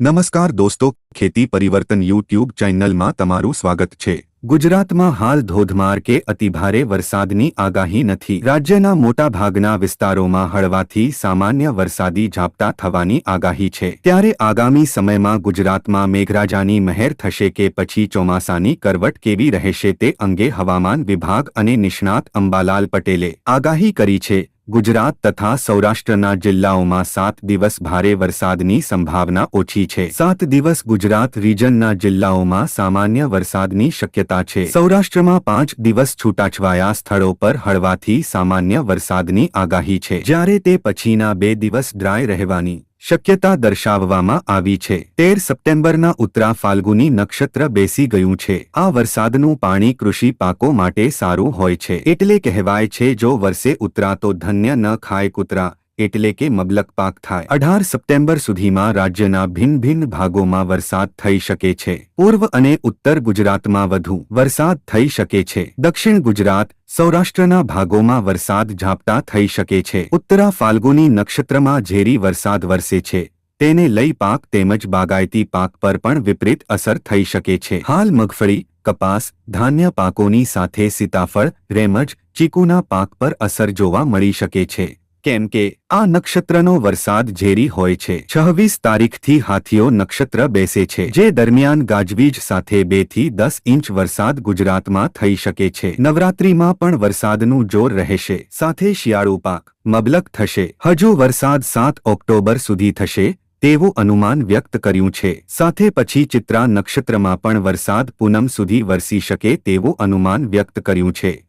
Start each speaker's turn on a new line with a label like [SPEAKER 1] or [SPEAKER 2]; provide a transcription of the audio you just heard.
[SPEAKER 1] નમસ્કાર દોસ્તો, ખેતી પરિવર્તન યુટ્યુબ ચેનલમાં તમારું સ્વાગત છે. ગુજરાતમાં હાલ ધોધમાર કે અતિભારે વરસાદની આગાહી નથી. રાજ્યના મોટાભાગના વિસ્તારોમાં હળવાથી સામાન્ય વરસાદી ઝાપટા થવાની આગાહી છે. ત્યારે આગામી સમયમાં ગુજરાતમાં મેઘરાજાની મહેર થશે કે પછી ચોમાસાની કરવટ કેવી રહેશે તે અંગે હવામાન વિભાગ અને નિષ્ણાત અંબાલાલ પટેલે આગાહી કરી છે. ગુજરાત તથા સૌરાષ્ટ્રના જિલ્લાઓમાં સાત દિવસ ભારે વરસાદની સંભાવના ઓછી છે. સાત દિવસ ગુજરાત રીજનના જિલ્લાઓમાં સામાન્ય વરસાદની શક્યતા છે. સૌરાષ્ટ્રમાં પાંચ દિવસ છૂટાછવાયા સ્થળો પર હળવાથી સામાન્ય વરસાદની આગાહી છે. જ્યારે તે પછીના બે દિવસ ડ્રાય રહેવાની શક્યતા દર્શાવવામાં આવી છે. તેર સપ્ટેમ્બરના ઉત્તરા ફાલ્ગુની નક્ષત્ર બેસી ગયું છે. આ વરસાદનું પાણી કૃષિ પાકો માટે સારું હોય છે. એટલે કહેવાય છે, જો વર્ષે ઉતરા તો ધન્ય ન ખાય કૂતરા. એટલે કે મબલક પાક થાય. અઢાર સપ્ટેમ્બર સુધીમાં રાજ્યના ભિન્ન ભિન્ન ભાગોમાં વરસાદ થઈ શકે છે. પૂર્વ અને ઉત્તર ગુજરાતમાં વધુ વરસાદ થઈ શકે છે. દક્ષિણ ગુજરાત, સૌરાષ્ટ્રના ભાગોમાં વરસાદ ઝાપટા થઈ શકે છે. ઉત્તરા ફાલ્ગુની નક્ષત્રમાં ઝેરી વરસાદ વરસે છે. તેને લઈ પાક તેમજ બાગાયતી પાક પર પણ વિપરીત અસર થઈ શકે છે. હાલ મગફળી, કપાસ, ધાન્ય પાકોની સાથે સીતાફળ, રેમજ, ચીકુના પાક પર અસર જોવા મળી શકે છે. કેમ કે આ નક્ષત્રનો વરસાદ ઝેરી હોય છે. છવ્વીસ તારીખથી હાથીઓ નક્ષત્ર બેસે છે, જે દરમિયાન ગાજવીજ સાથે બેથી દસ ઇંચ વરસાદ ગુજરાતમાં થઈ શકે છે. નવરાત્રીમાં પણ વરસાદનું જોર રહેશે, સાથે શિયાળુ પાક મબલક થશે. હજુ વરસાદ સાત ઓક્ટોબર સુધી થશે, તેવું અનુમાન વ્યક્ત કર્યું છે. સાથે પછી ચિત્રા નક્ષત્રમાં પણ વરસાદ પૂનમ સુધી વરસી શકે તેવું અનુમાન વ્યક્ત કર્યું છે.